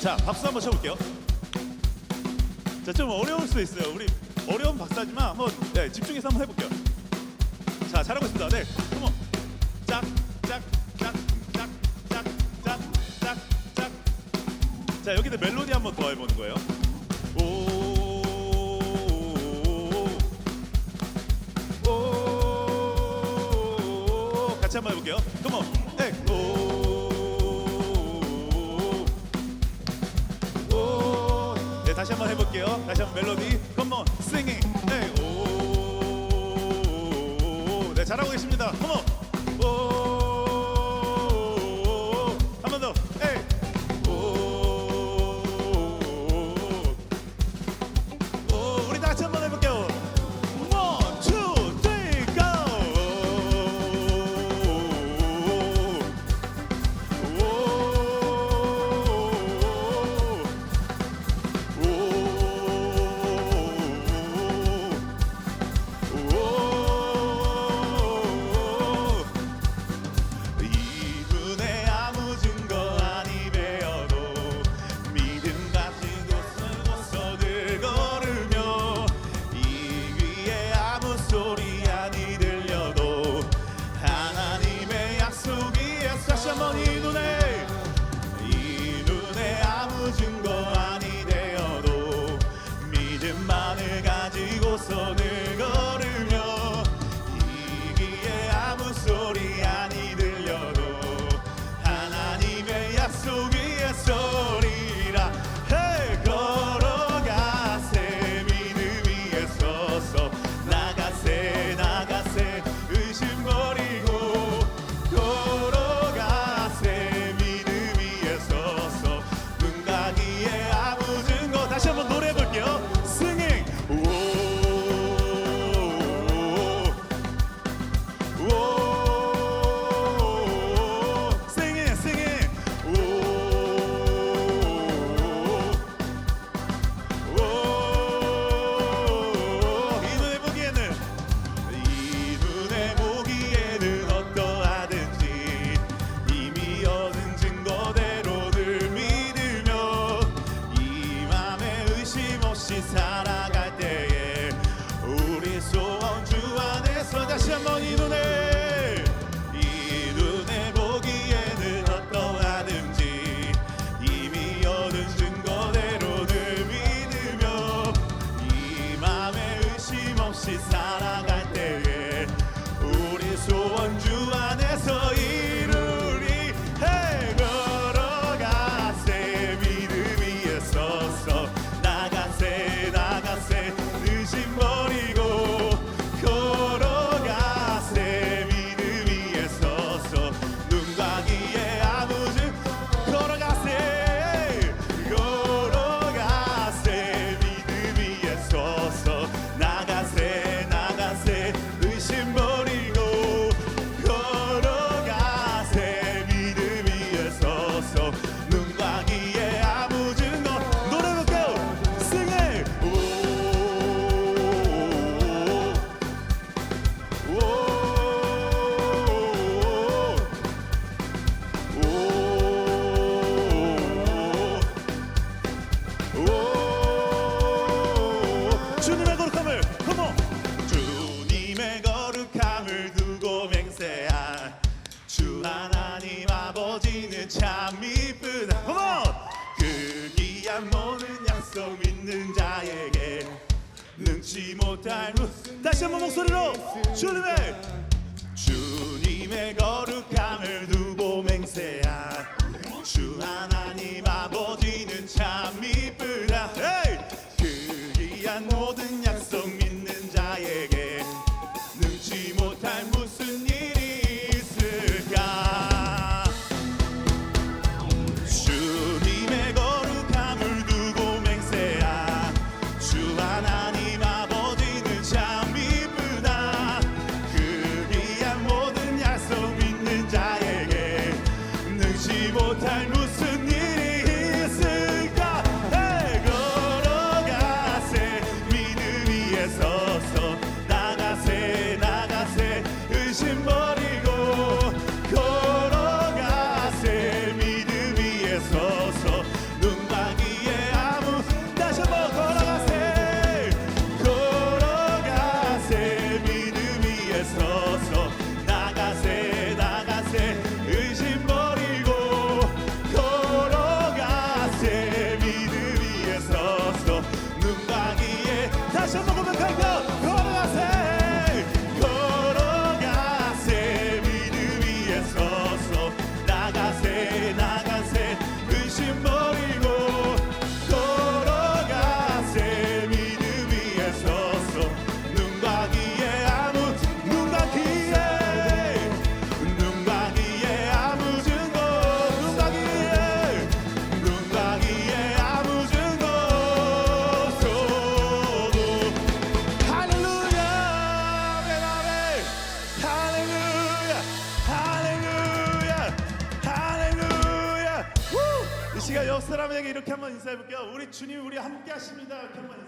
자, 박수 한번 쳐볼게요. 자, 좀 어려울 수도 있어요. 우리 어려운 박사지만 한번 네, 집중해서 한번 해볼게요. 자, 잘하고 있습니다. 네, 한번 짝, 짝, 짝, 짝, 짝, 짝, 짝, 짝. 자, 여기다 멜로디 한번 더 해보는 거예요. 오, 오, 오, 같이 한번 해볼게요. 컴온, 네, 오. 다시 한번 해볼게요. 다시 한번 멜로디. Come on, singing. 네, 오, 네, 잘하고 계십니다. Come on. so good. she's 주님의 거룩함을 컴온 주님의 거룩함을 두고 맹세한 주 하나님 아버지는 참 이쁘다. 컴온 그 귀한 모든 약속 믿는 자에게 능치 못할 무슨 다시 한번 목소리로 주님의 주님의 거룩 es 옆 사람에게 이렇게 한번 인사해 볼게요. 우리 주님 우리 함께 하십니다. 이렇게 한번 인사.